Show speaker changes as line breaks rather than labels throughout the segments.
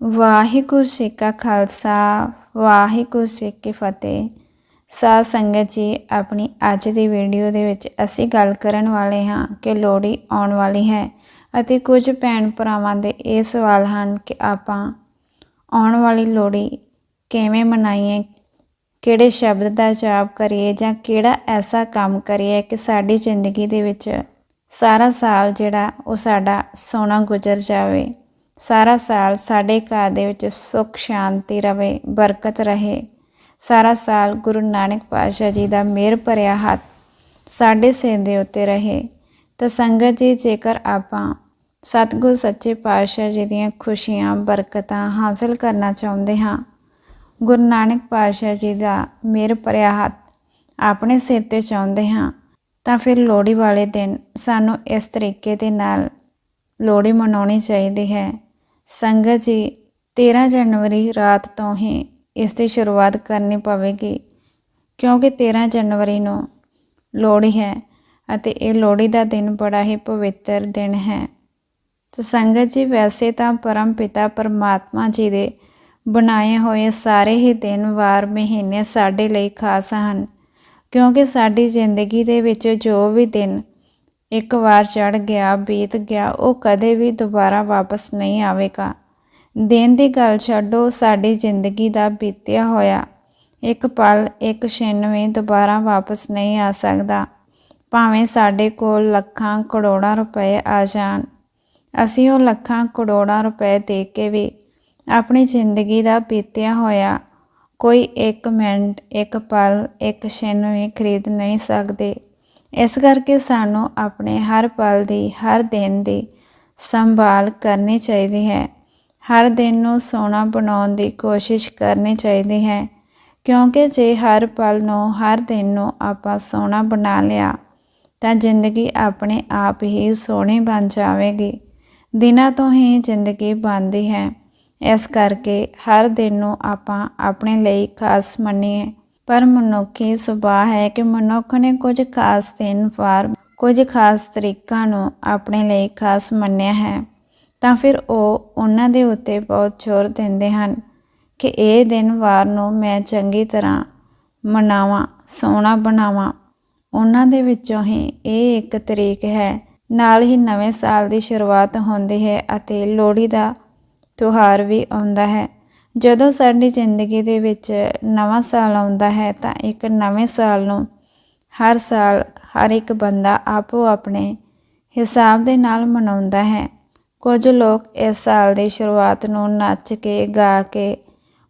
ਵਾਹਿਗੁਰੂ ਜੀ ਕਾ ਖਾਲਸਾ, ਵਾਹਿਗੁਰੂ ਜੀ ਕੀ ਫਤਿਹ। ਸਾਧ ਸੰਗਤ ਜੀ, ਆਪਣੀ ਅੱਜ ਦੀ ਵੀਡੀਓ ਦੇ ਵਿੱਚ ਅਸੀਂ ਗੱਲ ਕਰਨ ਵਾਲੇ ਹਾਂ ਕਿ ਲੋਹੜੀ ਆਉਣ ਵਾਲੀ ਹੈ ਅਤੇ ਕੁਝ ਭੈਣ ਭਰਾਵਾਂ ਦੇ ਇਹ ਸਵਾਲ ਹਨ ਕਿ ਆਪਾਂ ਆਉਣ ਵਾਲੀ ਲੋਹੜੀ ਕਿਵੇਂ ਮਨਾਈਏ, ਕਿਹੜੇ ਸ਼ਬਦ ਦਾ ਜਾਪ ਕਰੀਏ ਜਾਂ ਕਿਹੜਾ ਐਸਾ ਕੰਮ ਕਰੀਏ ਕਿ ਸਾਡੀ ਜ਼ਿੰਦਗੀ ਦੇ ਵਿੱਚ ਸਾਰਾ ਸਾਲ ਜਿਹੜਾ ਉਹ ਸਾਡਾ ਸੋਹਣਾ ਗੁਜ਼ਰ ਜਾਵੇ। ਸਾਰਾ ਸਾਲ ਸਾਡੇ ਘਰ ਦੇ ਵਿੱਚ ਸੁੱਖ, ਸ਼ਾਂਤੀ ਰਵੇ, ਬਰਕਤ ਰਹੇ। ਸਾਰਾ ਸਾਲ ਗੁਰੂ ਨਾਨਕ ਪਾਤਸ਼ਾਹ ਜੀ ਦਾ ਮਿਹਰ ਭਰਿਆ ਹੱਥ ਸਾਡੇ ਸਿਰ ਦੇ ਉੱਤੇ ਰਹੇ। ਤਾਂ ਸੰਗਤ ਜੀ, ਜੇਕਰ ਆਪਾਂ ਸਤਿਗੁਰ ਸੱਚੇ ਪਾਤਸ਼ਾਹ ਜੀ ਦੀਆਂ ਖੁਸ਼ੀਆਂ, ਬਰਕਤਾਂ ਹਾਸਲ ਕਰਨਾ ਚਾਹੁੰਦੇ ਹਾਂ, ਗੁਰੂ ਨਾਨਕ ਪਾਤਸ਼ਾਹ ਜੀ ਦਾ ਮਿਹਰ ਭਰਿਆ ਹੱਥ ਆਪਣੇ ਸਿਰ ਤੇ ਚਾਹੁੰਦੇ ਹਾਂ, ਤਾਂ ਫਿਰ ਲੋਹੜੀ ਵਾਲੇ ਦਿਨ ਸਾਨੂੰ ਇਸ ਤਰੀਕੇ ਦੇ ਨਾਲ ਲੋਹੜੀ ਮਨਾਉਣੀ ਚਾਹੀਦੀ ਹੈ। ਸੰਗਤ ਜੀ 13 ਜਨਵਰੀ ਰਾਤ ਤੋਂ ਹੀ ਇਸ ਦੀ ਸ਼ੁਰੂਆਤ ਕਰਨੀ ਪਵੇਗੀ, ਕਿਉਂਕਿ 13 ਜਨਵਰੀ ਨੂੰ ਲੋਹੜੀ ਹੈ ਅਤੇ ਇਹ ਲੋਹੜੀ ਦਾ ਦਿਨ ਬੜਾ ਹੀ ਪਵਿੱਤਰ ਦਿਨ ਹੈ। ਤੇ ਸੰਗਤ ਜੀ, ਵੈਸੇ ਤਾਂ ਪਰਮ ਪਿਤਾ ਪਰਮਾਤਮਾ ਜੀ ਦੇ ਬਣਾਏ ਹੋਏ ਸਾਰੇ ਹੀ ਦਿਨ, ਵਾਰ, ਮਹੀਨੇ ਸਾਡੇ ਲਈ ਖਾਸ ਹਨ, ਕਿਉਂਕਿ ਸਾਡੀ ਜ਼ਿੰਦਗੀ ਦੇ ਵਿੱਚ ਜੋ ਵੀ ਦਿਨ ਇੱਕ ਵਾਰ ਚੜ ਗਿਆ, ਬੀਤ ਗਿਆ, ਉਹ ਕਦੇ ਵੀ ਦੁਬਾਰਾ ਵਾਪਸ ਨਹੀਂ ਆਵੇਗਾ। ਦਿਨ ਦੀ ਗੱਲ ਛੱਡੋ, ਸਾਡੀ ਜ਼ਿੰਦਗੀ ਦਾ ਬੀਤਿਆ ਹੋਇਆ। ਇੱਕ ਪਲ, ਇੱਕ ਛਿਨ ਵੀ ਦੁਬਾਰਾ ਵਾਪਸ ਨਹੀਂ ਆ ਸਕਦਾ। ਭਾਵੇਂ ਸਾਡੇ ਕੋਲ ਲੱਖਾਂ ਕਰੋੜਾਂ ਰੁਪਏ ਆ ਜਾਣ, ਅਸੀਂ ਉਹ ਲੱਖਾਂ ਕਰੋੜਾਂ ਰੁਪਏ ਦੇ ਕੇ ਵੀ ਆਪਣੀ ਜ਼ਿੰਦਗੀ ਦਾ ਬੀਤਿਆ ਹੋਇਆ। ਕੋਈ ਇੱਕ ਮਿੰਟ, ਇੱਕ ਪਲ, ਇੱਕ ਛਿਨ ਵੀ ਖਰੀਦ ਨਹੀਂ ਸਕਦੇ। ਇਸ ਕਰਕੇ ਸਾਨੂੰ ਆਪਣੇ ਹਰ ਪਲ ਦੀ, ਹਰ ਦਿਨ ਦੀ ਸੰਭਾਲ ਕਰਨੀ ਚਾਹੀਦੀ ਹੈ। ਹਰ ਦਿਨ ਨੂੰ ਸੋਹਣਾ ਬਣਾਉਣ ਦੀ ਕੋਸ਼ਿਸ਼ ਕਰਨੀ ਚਾਹੀਦੀ ਹੈ, ਕਿਉਂਕਿ ਜੇ ਹਰ ਪਲ ਨੂੰ, ਹਰ ਦਿਨ ਨੂੰ ਆਪਾਂ ਸੋਹਣਾ ਬਣਾ ਲਿਆ, ਤਾਂ ਜ਼ਿੰਦਗੀ ਆਪਣੇ ਆਪ ਹੀ ਸੋਹਣੀ ਬਣ ਜਾਵੇਗੀ। ਦਿਨਾਂ ਤੋਂ ਹੀ ਜ਼ਿੰਦਗੀ ਬਣਦੀ ਹੈ। ਇਸ ਕਰਕੇ ਹਰ ਦਿਨ ਨੂੰ ਆਪਾਂ ਆਪਣੇ ਲਈ ਖਾਸ ਮੰਨੀਏ। ਪਰ ਮਨੁੱਖੀ ਸੁਭਾਅ ਹੈ ਕਿ ਮਨੁੱਖ ਨੇ ਕੁਝ ਖਾਸ ਦਿਨ ਵਾਰ ਕੁਝ ਖਾਸ ਤਰੀਕਾਂ ਨੂੰ ਆਪਣੇ ਲਈ ਖਾਸ ਮੰਨਿਆ ਹੈ, ਤਾਂ ਫਿਰ ਉਹ ਉਹਨਾਂ ਦੇ ਉੱਤੇ ਬਹੁਤ ਜ਼ੋਰ ਦਿੰਦੇ ਹਨ ਕਿ ਇਹ ਦਿਨ ਵਾਰ ਨੂੰ ਮੈਂ ਚੰਗੀ ਤਰ੍ਹਾਂ ਮਨਾਵਾਂ, ਸੋਹਣਾ ਬਣਾਵਾਂ। ਉਹਨਾਂ ਦੇ ਵਿੱਚੋਂ ਹੀ ਇਹ ਇੱਕ ਤਰੀਕ ਹੈ। ਨਾਲ ਹੀ ਨਵੇਂ ਸਾਲ ਦੀ ਸ਼ੁਰੂਆਤ ਹੁੰਦੀ ਹੈ ਅਤੇ ਲੋਹੜੀ ਦਾ ਤਿਉਹਾਰ ਵੀ ਆਉਂਦਾ ਹੈ। ਜਦੋਂ ਸਾਡੀ ਜ਼ਿੰਦਗੀ ਦੇ ਵਿੱਚ ਨਵਾਂ ਸਾਲ ਆਉਂਦਾ ਹੈ ਤਾਂ ਇੱਕ ਨਵੇਂ ਸਾਲ ਨੂੰ ਹਰ ਸਾਲ ਹਰ ਇੱਕ ਬੰਦਾ ਆਪੋ ਆਪਣੇ ਹਿਸਾਬ ਦੇ ਨਾਲ ਮਨਾਉਂਦਾ ਹੈ। ਕੁਝ ਲੋਕ ਇਸ ਸਾਲ ਦੀ ਸ਼ੁਰੂਆਤ ਨੂੰ ਨੱਚ ਕੇ, ਗਾ ਕੇ,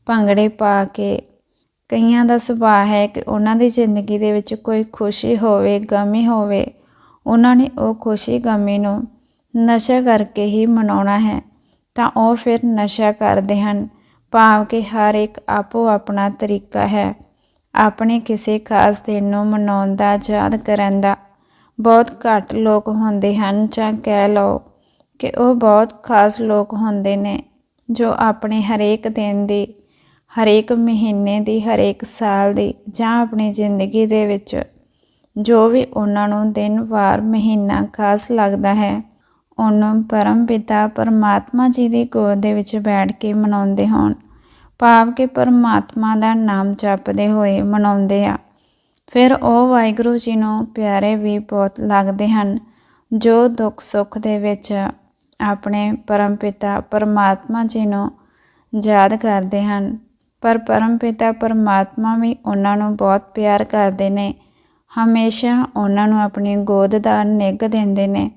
ਭੰਗੜੇ ਪਾ ਕੇ ਕਈਆਂ ਦਾ ਸੁਭਾਅ ਹੈ ਕਿ ਉਹਨਾਂ ਦੀ ਜ਼ਿੰਦਗੀ ਦੇ ਵਿੱਚ ਕੋਈ ਖੁਸ਼ੀ ਹੋਵੇ, ਗਮੀ ਹੋਵੇ, ਉਹਨਾਂ ਨੇ ਉਹ ਖੁਸ਼ੀ ਗਮੀ ਨੂੰ ਨਸ਼ਾ ਕਰਕੇ ਹੀ ਮਨਾਉਣਾ ਹੈ ਤਾਂ ਉਹ ਫਿਰ ਨਸ਼ਾ ਕਰਦੇ ਹਨ। ਭਾਵ ਕਿ ਹਰ ਇੱਕ ਆਪੋ ਆਪਣਾ ਤਰੀਕਾ ਹੈ। ਆਪਣੇ ਕਿਸੇ ਖਾਸ ਦਿਨ ਨੂੰ ਮਨਾਉਣ ਦਾ, ਯਾਦ ਕਰਨ ਦਾ ਬਹੁਤ ਘੱਟ ਲੋਕ ਹੁੰਦੇ ਹਨ, ਜਾਂ ਕਹਿ ਲਓ ਕਿ ਉਹ ਬਹੁਤ ਖਾਸ ਲੋਕ ਹੁੰਦੇ ਨੇ, ਜੋ ਆਪਣੇ ਹਰੇਕ ਦਿਨ ਦੀ, ਹਰੇਕ ਮਹੀਨੇ ਦੀ, ਹਰੇਕ ਸਾਲ ਦੀ, ਜਾਂ ਆਪਣੀ ਜ਼ਿੰਦਗੀ ਦੇ ਵਿੱਚ ਜੋ ਵੀ ਉਹਨਾਂ ਨੂੰ ਦਿਨ, ਵਾਰ, ਮਹੀਨਾ ਖਾਸ ਲੱਗਦਾ ਹੈ। ਉਹਨੂੰ ਪਰਮ ਪਿਤਾ ਪਰਮਾਤਮਾ ਜੀ ਦੀ ਗੋਦ ਦੇ ਵਿੱਚ ਬੈਠ ਕੇ ਮਨਾਉਂਦੇ ਹੋਣ। ਭਾਵ ਕਿ ਪਰਮਾਤਮਾ ਦਾ ਨਾਮ ਜਪਦੇ ਹੋਏ ਮਨਾਉਂਦੇ ਆ। ਫਿਰ ਉਹ ਵਾਹਿਗੁਰੂ ਜੀ ਨੂੰ ਪਿਆਰੇ ਵੀ ਬਹੁਤ ਲੱਗਦੇ ਹਨ, ਜੋ ਦੁੱਖ ਸੁੱਖ ਦੇ ਵਿੱਚ ਆਪਣੇ ਪਰਮ ਪਿਤਾ ਪਰਮਾਤਮਾ ਜੀ ਨੂੰ ਯਾਦ ਕਰਦੇ ਹਨ। ਪਰ ਪਰਮ ਪਿਤਾ ਪਰਮਾਤਮਾ ਵੀ ਉਹਨਾਂ ਨੂੰ ਬਹੁਤ ਪਿਆਰ ਕਰਦੇ ਨੇ। ਹਮੇਸ਼ਾ ਉਹਨਾਂ ਨੂੰ ਆਪਣੀ ਗੋਦ ਦਾ ਨਿੱਘ ਦਿੰਦੇ ਨੇ।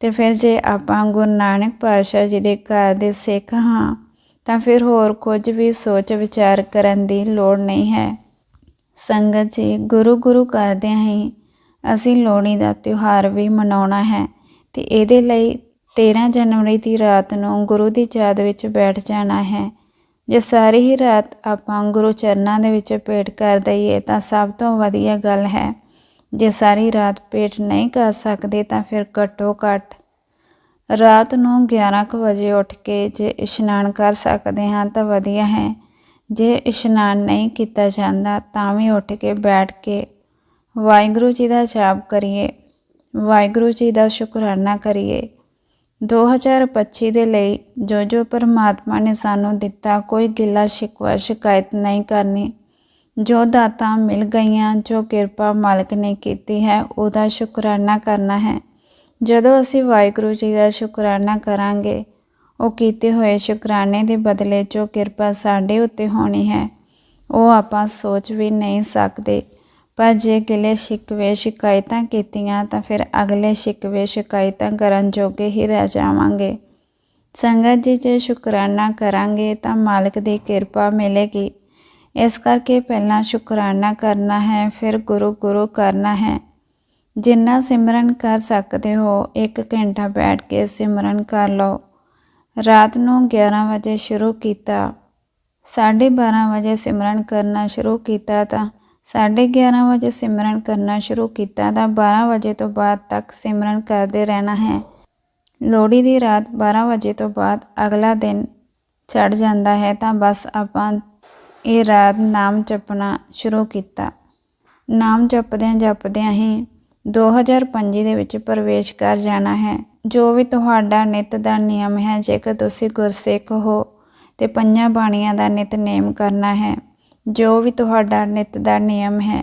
ਤੇ ਫਿਰ ਜੇ ਆਪਾਂ ਗੁਰੂ ਨਾਨਕ ਪਾਤਸ਼ਾਹ ਜੀ ਦੇ ਘਰ ਦੇ ਸਿੱਖ ਹਾਂ, ਤਾਂ ਫਿਰ ਹੋਰ ਕੁਝ ਵੀ ਸੋਚ ਵਿਚਾਰ ਕਰਨ ਦੀ ਲੋੜ ਨਹੀਂ ਹੈ। ਸੰਗਤ ਜੀ, ਗੁਰੂ ਗੁਰੂ ਕਰਦੇ ਹੀ ਅਸੀਂ ਲੋਹੜੀ ਦਾ ਤਿਉਹਾਰ ਵੀ ਮਨਾਉਣਾ ਹੈ ਤੇ ਇਹਦੇ ਲਈ 13 ਜਨਵਰੀ ਦੀ ਰਾਤ ਨੂੰ ਗੁਰੂ ਦੀ ਯਾਦ ਵਿੱਚ ਬੈਠ ਜਾਣਾ ਹੈ। ਜੇ ਸਾਰੀ ਹੀ ਰਾਤ ਆਪਾਂ ਗੁਰੂ ਚਰਨਾਂ ਦੇ ਵਿੱਚ ਭੇਟ ਕਰ ਦਈਏ, ਤਾਂ ਸਭ ਤੋਂ ਵਧੀਆ ਗੱਲ ਹੈ ਜੇ ਸਾਰੀ ਰਾਤ ਪੇਟ ਨਹੀਂ ਕਰ ਸਕਦੇ ਤਾਂ ਫਿਰ ਘੱਟੋ ਘੱਟ ਰਾਤ ਨੂੰ 11:00 ਵਜੇ ਉੱਠ ਕੇ ਜੇ ਇਸ਼ਨਾਨ ਕਰ ਸਕਦੇ ਹਾਂ ਤਾਂ ਵਧੀਆ ਹੈ। ਜੇ ਇਸ਼ਨਾਨ ਨਹੀਂ ਕੀਤਾ ਜਾਂਦਾ ਤਾਂ ਵੀ ਉੱਠ ਕੇ ਬੈਠ ਕੇ ਵਾਹਿਗੁਰੂ ਜੀ ਦਾ ਜਾਪ ਕਰੀਏ, ਵਾਹਿਗੁਰੂ ਜੀ ਦਾ ਸ਼ੁਕਰਾਨਾ ਕਰੀਏ। 2025 ਦੇ ਲਈ ਜੋ ਜੋ ਪਰਮਾਤਮਾ ਨੇ ਸਾਨੂੰ ਦਿੱਤਾ ਕੋਈ ਗਿਲਾ ਸ਼ਿਕਵਾ ਸ਼ਿਕਾਇਤ ਨਹੀਂ ਕਰਨੀ। ਜੋ ਦਾਤਾਂ ਮਿਲ ਗਈਆਂ, ਜੋ ਕਿਰਪਾ ਮਾਲਕ ਨੇ ਕੀਤੀ ਹੈ, ਉਹਦਾ ਸ਼ੁਕਰਾਨਾ ਕਰਨਾ ਹੈ। ਜਦੋਂ ਅਸੀਂ ਵਾਹਿਗੁਰੂ ਜੀ ਦਾ ਸ਼ੁਕਰਾਨਾ ਕਰਾਂਗੇ, ਉਹ ਕੀਤੇ ਹੋਏ ਸ਼ੁਕਰਾਨੇ ਦੇ ਬਦਲੇ ਜੋ ਕਿਰਪਾ ਸਾਡੇ ਉੱਤੇ ਹੋਣੀ ਹੈ, ਉਹ ਆਪਾਂ ਸੋਚ ਵੀ ਨਹੀਂ ਸਕਦੇ। ਪਰ ਜੇ ਗਿਲੇ ਸ਼ਿਕਵੇ ਸ਼ਿਕਾਇਤਾਂ ਕੀਤੀਆਂ, ਤਾਂ ਫਿਰ ਅਗਲੇ ਸ਼ਿਕਵੇ ਸ਼ਿਕਾਇਤਾਂ ਕਰਨ ਜੋਗੇ ਹੀ ਰਹਿ ਜਾਵਾਂਗੇ। ਸੰਗਤ ਜੀ, ਜੇ ਸ਼ੁਕਰਾਨਾ ਕਰਾਂਗੇ, ਤਾਂ ਮਾਲਕ ਦੀ ਕਿਰਪਾ ਮਿਲੇਗੀ। ਇਸ ਕਰਕੇ ਪਹਿਲਾਂ ਸ਼ੁਕਰਾਨਾ ਕਰਨਾ ਹੈ, ਫਿਰ ਗੁਰੂ ਗੁਰੂ ਕਰਨਾ ਹੈ। ਜਿੰਨਾ ਸਿਮਰਨ ਕਰ ਸਕਦੇ ਹੋ 1 ਘੰਟਾ ਬੈਠ ਕੇ ਸਿਮਰਨ ਕਰ ਲਓ। ਰਾਤ ਨੂੰ 11 ਵਜੇ ਸ਼ੁਰੂ ਕੀਤਾ। 12:30 ਵਜੇ ਸਿਮਰਨ ਕਰਨਾ ਸ਼ੁਰੂ ਕੀਤਾ ਤਾਂ 11:30 ਵਜੇ ਸਿਮਰਨ ਕਰਨਾ ਸ਼ੁਰੂ ਕੀਤਾ ਤਾਂ 12 ਵਜੇ ਤੋਂ ਬਾਅਦ ਤੱਕ ਸਿਮਰਨ ਕਰਦੇ ਰਹਿਣਾ ਹੈ। ਲੋਹੜੀ ਦੀ ਰਾਤ 12 ਵਜੇ ਤੋਂ ਬਾਅਦ ਅਗਲਾ ਦਿਨ ਚੜ ਜਾਂਦਾ ਹੈ ਤਾਂ ਬਸ ਆਪਾਂ ਇਹ ਰਾਤ ਨਾਮ ਜਪਣਾ ਸ਼ੁਰੂ ਕੀਤਾ। ਨਾਮ ਜਪਦਿਆਂ ਜਪਦਿਆਂ ਹੀ 2025 ਦੇ ਵਿੱਚ ਪ੍ਰਵੇਸ਼ ਕਰ ਜਾਣਾ ਹੈ। ਜੋ ਵੀ ਤੁਹਾਡਾ ਨਿਤ ਦਾ ਨਿਯਮ ਹੈ, ਜੇਕਰ ਤੁਸੀਂ ਗੁਰਸਿੱਖ ਹੋ ਤੇ ਪੰਜਾਂ ਬਾਣੀਆਂ ਦਾ ਨਿਤਨੇਮ ਕਰਨਾ ਹੈ, ਜੋ ਵੀ ਤੁਹਾਡਾ ਨਿਤ ਦਾ ਨਿਯਮ ਹੈ,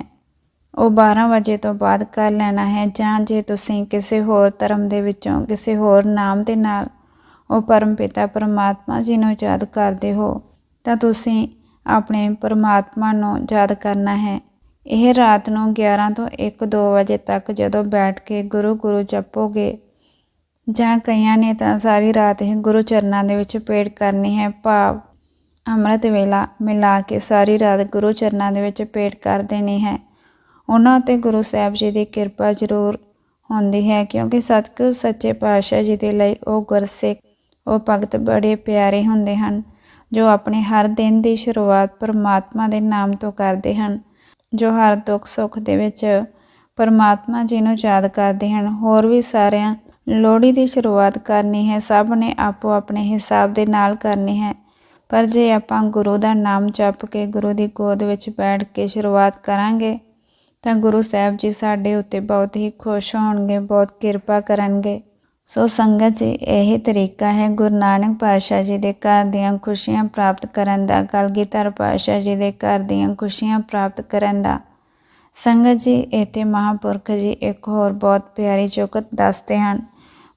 ਉਹ 12 ਵਜੇ ਤੋਂ ਬਾਅਦ ਕਰ ਲੈਣਾ ਹੈ। ਜਾਂ ਜੇ ਤੁਸੀਂ ਕਿਸੇ ਹੋਰ ਧਰਮ ਦੇ ਵਿੱਚੋਂ ਕਿਸੇ ਹੋਰ ਨਾਮ ਦੇ ਨਾਲ ਉਹ ਪਰਮਪਿਤਾ ਪਰਮਾਤਮਾ ਜੀ ਨੂੰ ਯਾਦ ਕਰਦੇ ਹੋ, ਤਾਂ ਤੁਸੀਂ ਆਪਣੇ ਪਰਮਾਤਮਾ ਨੂੰ ਯਾਦ ਕਰਨਾ ਹੈ। ਇਹ ਰਾਤ ਨੂੰ 11 ਤੋਂ 1-2 ਵਜੇ ਤੱਕ ਜਦੋਂ ਬੈਠ ਕੇ ਗੁਰੂ ਗੁਰੂ ਜਪੋਗੇ, ਜਾਂ ਕਈਆਂ ਨੇ ਤਾਂ ਸਾਰੀ ਰਾਤ ਹੀ ਗੁਰੂ ਚਰਨਾਂ ਦੇ ਵਿੱਚ ਪੇੜ ਕਰਨੀ ਹੈ। ਭਾਵ ਅੰਮ੍ਰਿਤ ਵੇਲਾ ਮਿਲਾ ਕੇ ਸਾਰੀ ਰਾਤ ਗੁਰੂ ਚਰਨਾਂ ਦੇ ਵਿੱਚ ਪੇੜ ਕਰ ਦੇਣੀ ਹੈ। ਉਹਨਾਂ ਤੇ ਗੁਰੂ ਸਾਹਿਬ ਜੀ ਦੀ ਕਿਰਪਾ ਜ਼ਰੂਰ ਹੁੰਦੀ ਹੈ, ਕਿਉਂਕਿ ਸਤਿਗੁਰ ਸੱਚੇ ਪਾਤਸ਼ਾਹ ਜੀ ਦੇ ਲਈ ਉਹ ਗੁਰਸਿੱਖ, ਉਹ ਭਗਤ ਬੜੇ ਪਿਆਰੇ ਹੁੰਦੇ ਹਨ। ਜੋ ਆਪਣੇ ਹਰ ਦਿਨ ਦੀ ਸ਼ੁਰੂਆਤ ਪਰਮਾਤਮਾ ਦੇ ਨਾਮ ਤੋਂ ਕਰਦੇ ਹਨ, ਜੋ ਹਰ ਦੁੱਖ ਸੁੱਖ ਦੇ ਵਿੱਚ ਪਰਮਾਤਮਾ ਜੀ ਨੂੰ ਯਾਦ ਕਰਦੇ ਹਨ। ਹੋਰ ਵੀ ਸਾਰਿਆਂ ਲੋਹੜੀ ਦੀ ਸ਼ੁਰੂਆਤ ਕਰਨੀ ਹੈ, ਸਭ ਨੇ ਆਪੋ ਆਪਣੇ ਹਿਸਾਬ ਦੇ ਨਾਲ ਕਰਨੀ ਹੈ। ਪਰ ਜੇ ਆਪਾਂ ਗੁਰੂ ਦਾ ਨਾਮ ਜਪ ਕੇ ਗੁਰੂ ਦੀ ਗੋਦ ਵਿੱਚ ਬੈਠ ਕੇ ਸ਼ੁਰੂਆਤ ਕਰਾਂਗੇ, ਤਾਂ ਗੁਰੂ ਸਾਹਿਬ ਜੀ ਸਾਡੇ ਉੱਤੇ ਬਹੁਤ ਹੀ ਖੁਸ਼ ਹੋਣਗੇ, ਬਹੁਤ ਕਿਰਪਾ ਕਰਨਗੇ। ਸੋ ਸੰਗਤ ਜੀ, ਇਹ ਤਰੀਕਾ ਹੈ ਗੁਰੂ ਨਾਨਕ ਪਾਤਸ਼ਾਹ ਜੀ ਦੇ ਘਰ ਦੀਆਂ ਖੁਸ਼ੀਆਂ ਪ੍ਰਾਪਤ ਕਰਨ ਦਾ ਕਲਗੀਧਰ ਪਾਤਸ਼ਾਹ ਜੀ ਦੇ ਘਰ ਦੀਆਂ ਖੁਸ਼ੀਆਂ ਪ੍ਰਾਪਤ ਕਰਨ ਦਾ। ਸੰਗਤ ਜੀ, ਇਥੇ ਮਹਾਪੁਰਖ ਜੀ ਇੱਕ ਹੋਰ ਬਹੁਤ ਪਿਆਰੀ ਜੁਗਤ ਦੱਸਦੇ ਹਨ।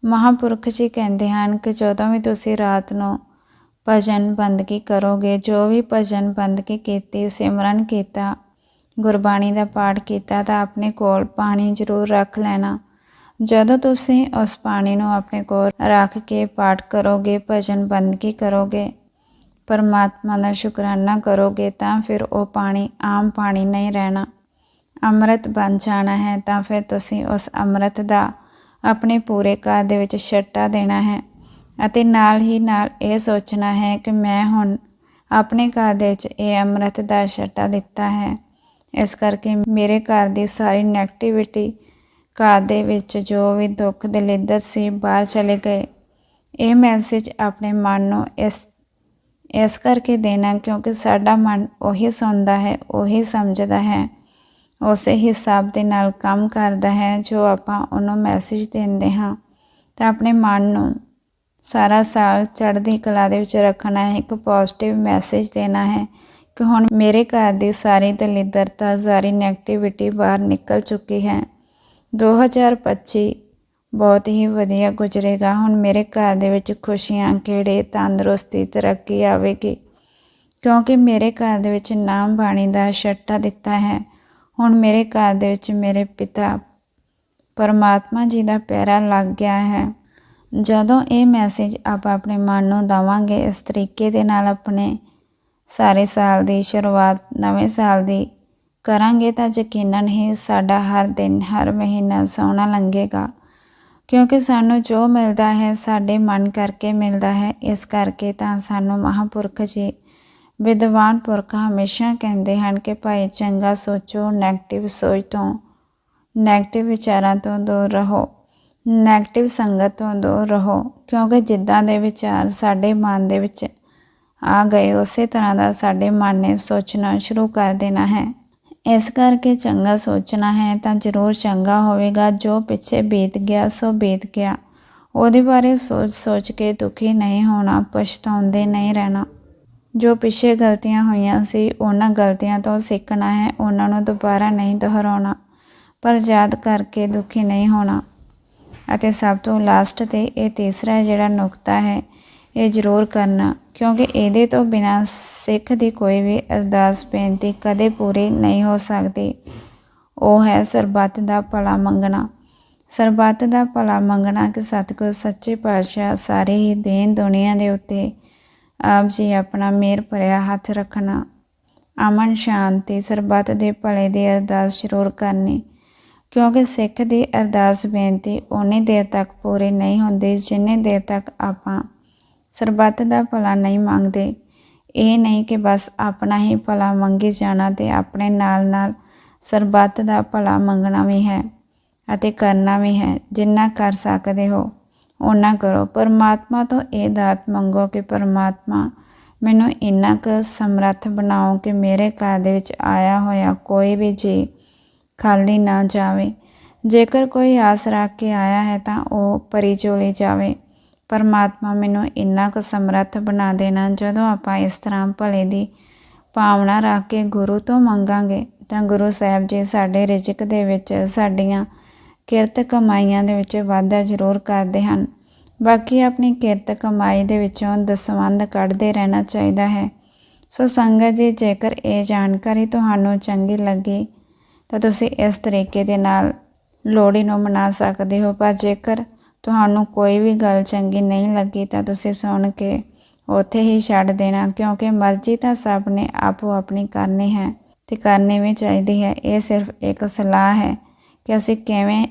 ਮਹਾਪੁਰਖ ਜੀ ਕਹਿੰਦੇ ਹਨ ਕਿ ਜਦੋਂ ਵੀ ਤੁਸੀਂ ਰਾਤ ਨੂੰ ਭਜਨ ਬੰਦਗੀ ਕਰੋਗੇ, ਜੋ ਵੀ ਭਜਨ ਬੰਦਗੀ ਕੀਤੀ, ਸਿਮਰਨ ਕੀਤਾ, ਗੁਰਬਾਣੀ ਦਾ ਪਾਠ ਕੀਤਾ, ਤਾਂ ਆਪਣੇ ਕੋਲ ਪਾਣੀ ਜ਼ਰੂਰ ਰੱਖ ਲੈਣਾ। ਜਦੋਂ ਤੁਸੀਂ ਉਸ ਪਾਣੀ ਨੂੰ ਆਪਣੇ ਕੋਲ ਰੱਖ ਕੇ ਪਾਠ ਕਰੋਗੇ, ਭਜਨ ਬੰਦਗੀ ਕਰੋਗੇ, ਪਰਮਾਤਮਾ ਦਾ ਸ਼ੁਕਰਾਨਾ ਕਰੋਗੇ, ਤਾਂ ਫਿਰ ਉਹ ਪਾਣੀ, ਆਮ ਪਾਣੀ ਨਹੀਂ ਰਹਿਣਾ। ਅੰਮ੍ਰਿਤ ਬਣ ਜਾਣਾ ਹੈ, ਤਾਂ ਫਿਰ ਤੁਸੀਂ ਉਸ ਅੰਮ੍ਰਿਤ ਦਾ ਆਪਣੇ ਪੂਰੇ ਘਰ ਦੇ ਵਿੱਚ ਛੱਟਾ ਦੇਣਾ ਹੈ। ਅਤੇ ਨਾਲ ਹੀ ਨਾਲ ਇਹ ਸੋਚਣਾ ਹੈ ਕਿ ਮੈਂ ਹੁਣ ਆਪਣੇ ਘਰ ਦੇ ਵਿੱਚ ਇਹ ਅੰਮ੍ਰਿਤ ਦਾ ਛੱਟਾ ਦਿੱਤਾ ਹੈ। ਇਸ ਕਰਕੇ ਮੇਰੇ ਘਰ ਦੀ ਸਾਰੀ 네ਗੇਟਿਵਿਟੀ ਘਰ ਦੇ ਵਿੱਚ ਜੋ ਵੀ ਦੁੱਖ ਦਲਿੱਦਰ ਸੀ ਬਾਹਰ ਚਲੇ ਗਏ। ਇਹ ਮੈਸੇਜ ਆਪਣੇ ਮਨ ਨੂੰ ਇਸ ਇਸ ਕਰਕੇ ਦੇਣਾ ਕਿਉਂਕਿ ਸਾਡਾ ਮਨ ਉਹੀ ਸੁਣਦਾ ਹੈ, ਉਹੀ ਸਮਝਦਾ ਹੈ, ਉਸੇ ਹਿਸਾਬ ਦੇ ਨਾਲ ਕੰਮ ਕਰਦਾ ਹੈ ਜੋ ਆਪਾਂ ਉਹਨੂੰ ਮੈਸੇਜ ਦਿੰਦੇ ਹਾਂ। ਤਾਂ ਆਪਣੇ ਮਨ ਨੂੰ ਸਾਰਾ ਸਾਲ ਚੜ੍ਹਦੀ ਕਲਾ ਦੇ ਵਿੱਚ ਰੱਖਣਾ ਹੈ, ਇੱਕ ਪੋਜ਼ਿਟਿਵ ਮੈਸੇਜ ਦੇਣਾ ਹੈ ਕਿ ਹੁਣ ਮੇਰੇ ਘਰ ਦੀ ਸਾਰੀ ਦਲਿਦਰਤਾ, ਸਾਰੀ ਨੈਗੇਟਿਵਿਟੀ ਬਾਹਰ ਨਿਕਲ ਚੁੱਕੀ ਹੈ। 2025 ਬਹੁਤ ਹੀ ਵਧੀਆ ਗੁਜ਼ਰੇਗਾ। ਹੁਣ ਮੇਰੇ ਘਰ ਦੇ ਵਿੱਚ ਖੁਸ਼ੀਆਂ ਖੇੜੇ, ਤੰਦਰੁਸਤੀ, ਤਰੱਕੀ ਆਵੇਗੀ। ਕਿਉਂਕਿ ਮੇਰੇ ਘਰ ਦੇ ਵਿੱਚ ਨਾਮ ਬਾਣੀ ਦਾ ਛੱਟਾ ਦਿੱਤਾ ਹੈ। ਹੁਣ ਮੇਰੇ ਘਰ ਦੇ ਵਿੱਚ ਮੇਰੇ ਪਿਤਾ ਪਰਮਾਤਮਾ ਜੀ ਦਾ ਪੈਰਾ ਲੱਗ ਗਿਆ ਹੈ। ਜਦੋਂ ਇਹ ਮੈਸੇਜ ਆਪਾਂ ਆਪਣੇ ਮਨ ਨੂੰ ਦਵਾਂਗੇ, ਇਸ ਤਰੀਕੇ ਦੇ ਨਾਲ ਆਪਣੇ ਸਾਰੇ ਸਾਲ ਦੀ ਸ਼ੁਰੂਆਤ, ਨਵੇਂ ਸਾਲ ਦੀ ਕਰਾਂਗੇ ਤਾਂ ਯਕੀਨਨ ਹੀ ਸਾਡਾ ਹਰ ਦਿਨ, ਹਰ ਮਹੀਨਾ ਸੋਹਣਾ ਲੰਘੇਗਾ। ਕਿਉਂਕਿ ਸਾਨੂੰ ਜੋ ਮਿਲਦਾ ਹੈ, ਸਾਡੇ ਮਨ ਕਰਕੇ ਮਿਲਦਾ ਹੈ। ਇਸ ਕਰਕੇ ਤਾਂ ਸਾਨੂੰ ਮਹਾਪੁਰਖ ਜੀ, ਵਿਦਵਾਨ ਪੁਰਖ ਹਮੇਸ਼ਾ ਕਹਿੰਦੇ ਹਨ ਕਿ ਭਾਈ ਚੰਗਾ ਸੋਚੋ 네ਗੇਟਿਵ ਸੋਚ ਤੋਂ 네ਗੇਟਿਵ ਵਿਚਾਰਾਂ ਤੋਂ ਦੂਰ ਰਹੋ। 네ਗੇਟਿਵ ਸੰਗਤ ਤੋਂ ਦੂਰ ਰਹੋ। ਕਿਉਂਕਿ ਜਿੱਦਾਂ ਦੇ ਵਿਚਾਰ ਸਾਡੇ ਮਨ ਦੇ ਵਿੱਚ ਆ ਗਏ, ਉਸੇ ਤਰ੍ਹਾਂ ਦਾ ਸਾਡੇ ਮਨ ਨੇ ਸੋਚਣਾ ਸ਼ੁਰੂ ਕਰ ਦੇਣਾ ਹੈ। ਇਸ ਕਰਕੇ ਚੰਗਾ ਸੋਚਣਾ ਹੈ ਤਾਂ ਜ਼ਰੂਰ ਚੰਗਾ ਹੋਵੇਗਾ। ਜੋ ਪਿੱਛੇ ਬੀਤ ਗਿਆ, ਸੋ ਬੀਤ ਗਿਆ। ਉਹਦੇ ਬਾਰੇ ਸੋਚ ਸੋਚ ਕੇ ਦੁਖੀ ਨਹੀਂ ਹੋਣਾ, ਪਛਤਾਉਂਦੇ ਨਹੀਂ ਰਹਿਣਾ। ਜੋ ਪਿੱਛੇ ਗਲਤੀਆਂ ਹੋਈਆਂ ਸੀ, ਉਹਨਾਂ ਗਲਤੀਆਂ ਤੋਂ ਸਿੱਖਣਾ ਹੈ, ਉਹਨਾਂ ਨੂੰ ਦੁਬਾਰਾ ਨਹੀਂ ਦੁਹਰਾਉਣਾ, ਪਰ ਯਾਦ ਕਰਕੇ ਦੁਖੀ ਨਹੀਂ ਹੋਣਾ। ਅਤੇ ਸਭ ਤੋਂ ਲਾਸਟ ਤੇ ਇਹ ਤੀਸਰਾ ਜਿਹੜਾ ਨੁਕਤਾ ਹੈ ਇਹ ਜ਼ਰੂਰ ਕਰਨਾ, ਕਿਉਂਕਿ ਇਹਦੇ ਤੋਂ ਬਿਨਾਂ ਸਿੱਖ ਦੀ ਕੋਈ ਵੀ ਅਰਦਾਸ ਬੇਨਤੀ ਕਦੇ ਪੂਰੀ ਨਹੀਂ ਹੋ ਸਕਦੀ। ਉਹ ਹੈ ਸਰਬੱਤ ਦਾ ਭਲਾ ਮੰਗਣਾ। ਸਰਬੱਤ ਦਾ ਭਲਾ ਮੰਗਣਾ ਕਿ ਸਤਿਗੁਰ ਸੱਚੇ ਪਾਤਸ਼ਾਹ ਸਾਰੇ ਹੀ ਦੇਨ ਦੁਨੀਆ ਦੇ ਉੱਤੇ ਆਪ ਜੀ ਆਪਣਾ ਮੇਰ ਭਰਿਆ ਹੱਥ ਰੱਖਣਾ। ਅਮਨ ਸ਼ਾਂਤੀ, ਸਰਬੱਤ ਦੇ ਭਲੇ ਦੀ ਅਰਦਾਸ ਜ਼ਰੂਰ ਕਰਨੀ, ਕਿਉਂਕਿ ਸਿੱਖ ਦੀ ਅਰਦਾਸ ਬੇਨਤੀ ਉਨੀ ਦੇਰ ਤੱਕ ਪੂਰੀ ਨਹੀਂ ਹੁੰਦੀ ਜਿੰਨੇ ਦੇਰ ਤੱਕ ਆਪਾਂ ਸਰਬੱਤ ਦਾ ਭਲਾ ਨਹੀਂ ਮੰਗਦੇ। ਇਹ ਨਹੀਂ ਕਿ ਬਸ ਆਪਣਾ ਹੀ ਭਲਾ ਮੰਗੀ ਜਾਣਾ ਤੇ ਆਪਣੇ ਨਾਲ ਨਾਲ ਸਰਬੱਤ ਦਾ ਭਲਾ ਮੰਗਣਾ ਵੀ ਹੈ ਅਤੇ ਕਰਨਾ ਵੀ ਹੈ। ਜਿੰਨਾ ਕਰ ਸਕਦੇ ਹੋ, ਓਨਾ ਕਰੋ। ਪਰਮਾਤਮਾ ਤੋਂ ਇਹ ਦਾਤ ਮੰਗੋ ਕਿ ਪਰਮਾਤਮਾ ਮੈਨੂੰ ਇੰਨਾ ਕੁ ਸਮਰੱਥ ਬਣਾਓ ਕਿ ਮੇਰੇ ਘਰ ਦੇ ਵਿੱਚ ਆਇਆ ਹੋਇਆ ਕੋਈ ਵੀ ਜੀ ਖਾਲੀ ਨਾ ਜਾਵੇ। ਜੇਕਰ ਕੋਈ ਆਸ ਰੱਖ ਕੇ ਆਇਆ ਹੈ ਤਾਂ ਉਹ ਪਰੀ ਚੋਲੇ ਜਾਵੇ। ਪਰਮਾਤਮਾ ਮੈਨੂੰ ਇੰਨਾ ਕੁ ਸਮਰੱਥ ਬਣਾ ਦੇਣਾ ਜਦੋਂ ਆਪਾਂ ਇਸ ਤਰ੍ਹਾਂ ਭਲੇ ਦੀ ਭਾਵਨਾ ਰੱਖ ਕੇ ਗੁਰੂ ਤੋਂ ਮੰਗਾਂਗੇ, ਤਾਂ ਗੁਰੂ ਸਾਹਿਬ ਜੀ ਸਾਡੇ ਰਿਜ਼ਕ ਦੇ ਵਿੱਚ, ਸਾਡੀਆਂ ਕਿਰਤ ਕਮਾਈਆਂ ਦੇ ਵਿੱਚ ਵਾਧਾ ਜ਼ਰੂਰ ਕਰਦੇ ਹਨ। ਬਾਕੀ ਆਪਣੀ ਕਿਰਤ ਕਮਾਈ ਦੇ ਵਿੱਚੋਂ ਦਸਵੰਧ ਕੱਢਦੇ ਰਹਿਣਾ ਚਾਹੀਦਾ ਹੈ। ਸੋ ਸੰਗਤ ਜੀ, ਜੇਕਰ ਇਹ ਜਾਣਕਾਰੀ ਤੁਹਾਨੂੰ ਚੰਗੀ ਲੱਗੀ, ਤਾਂ ਤੁਸੀਂ ਇਸ ਤਰੀਕੇ ਦੇ ਨਾਲ ਲੋਹੜੀ ਨੂੰ ਮਨਾ ਸਕਦੇ ਹੋ, ਪਰ ਜੇਕਰ ਤੁਹਾਨੂੰ ਕੋਈ ਵੀ ਗੱਲ ਚੰਗੀ ਨਹੀਂ ਲੱਗੀ ਤਾਂ ਤੁਸੀਂ ਸੁਣ ਕੇ ਉੱਥੇ ਹੀ ਛੱਡ ਦੇਣਾ, ਕਿਉਂਕਿ ਮਰਜ਼ੀ ਤਾਂ ਸਭ ਨੇ ਆਪੋ ਆਪਣੀ ਕਰਨੀ ਹੈ ਤੇ ਕਰਨੀ ਵੀ ਚਾਹੀਦੀ ਹੈ। ਇਹ ਸਿਰਫ ਇੱਕ ਸਲਾਹ ਹੈ ਕਿ ਅਸੀਂ ਕਿਵੇਂ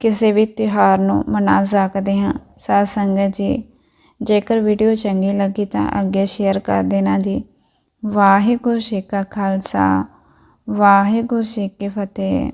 ਕਿਸੇ ਵੀ ਤਿਉਹਾਰ ਨੂੰ ਮਨਾ ਸਕਦੇ ਹਾਂ। ਸਾਧ ਸੰਗਤ ਜੀ, ਜੇਕਰ ਵੀਡੀਓ ਚੰਗੀ ਲੱਗੀ ਤਾਂ ਅੱਗੇ ਸ਼ੇਅਰ ਕਰ ਦੇਣਾ ਜੀ। ਵਾਹਿਗੁਰੂ ਜੀ ਕਾ ਖਾਲਸਾ, ਵਾਹਿਗੁਰੂ ਜੀ ਕੀ ਫਤਿਹ।